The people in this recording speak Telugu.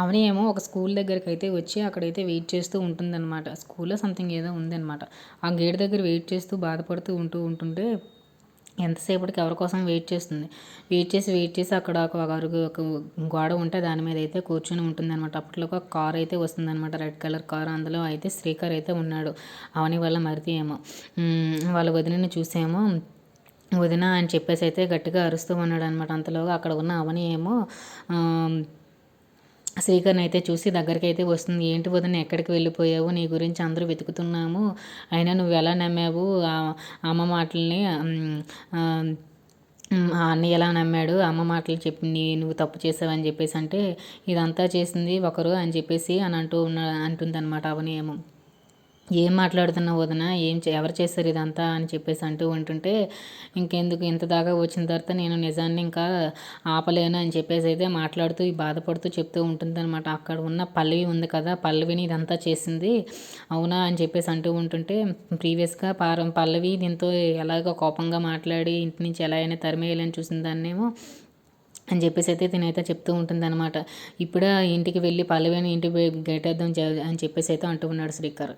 అవని ఏమో ఒక స్కూల్ దగ్గరికి అయితే వచ్చి అక్కడైతే వెయిట్ చేస్తూ ఉంటుందన్నమాట. స్కూల్లో సంథింగ్ ఏదో ఉందన్నమాట. ఆ గేట్ దగ్గర వెయిట్ చేస్తూ బాధపడుతూ ఉంటూ ఉంటుంటే ఎంతసేపటికి ఎవరి కోసం వెయిట్ చేస్తుంది? వెయిట్ చేసి వెయిట్ చేసి అక్కడ ఒక అరుగు ఒక గోడ ఉంటే దాని మీద అయితే కూర్చొని ఉంటుంది అనమాట అప్పట్లో ఒక కార్ అయితే వస్తుంది అనమాట రెడ్ కలర్ కార్. అందులో అయితే శ్రీకర్ అయితే ఉన్నాడు. అవని వల్ల మరిది ఏమో. వాళ్ళ వదినని చూసేమో వదిన అని చెప్పేసి అయితే గట్టిగా అరుస్తూ ఉన్నాడు అనమాట అంతలోగా అక్కడ ఉన్న అవని ఏమో శ్రీకర్ని అయితే చూసి దగ్గరికి అయితే వస్తుంది. ఏంటి వదిన ఎక్కడికి వెళ్ళిపోయావు? నీ గురించి అందరూ వెతుకుతున్నాము. అయినా నువ్వు ఎలా నమ్మావు? అమ్మ మాటల్ని అన్నీ ఎలా నమ్మాడు? అమ్మ మాటలు చెప్పింది నువ్వు తప్పు చేసావని చెప్పేసి అంటే ఇదంతా చేసింది ఒకరు అని చెప్పేసి అని అంటూ ఉన్న అంటుంది అనమాట ఏం మాట్లాడుతున్నావు వదిన? ఏం ఎవరు చేశారు ఇదంతా అని చెప్పేసి అంటూ ఉంటుంటే ఇంకెందుకు ఇంత దాకా వచ్చిన తర్వాత నేను నిజాన్ని ఇంకా ఆపలేను అని చెప్పేసి అయితే మాట్లాడుతూ బాధపడుతూ చెప్తూ ఉంటుంది అనమాట అక్కడ ఉన్న పల్లవి ఉంది కదా పల్లవిని ఇదంతా చేసింది. అవునా అని చెప్పేసి అంటూ ఉంటుంటే ప్రీవియస్గా పారం పల్లవి దీంతో ఎలాగో కోపంగా మాట్లాడి ఇంటి నుంచి ఎలా అయినా తరిమేయాలని చూసిన దాన్నేమో అని చెప్పేసి అయితే తినైతే చెప్తూ ఉంటుంది అనమాట ఇంటికి వెళ్ళి పల్లవిని ఇంటికి గేటేద్దాం అని చెప్పేసి అయితే అంటూ ఉన్నాడు శ్రీకర్.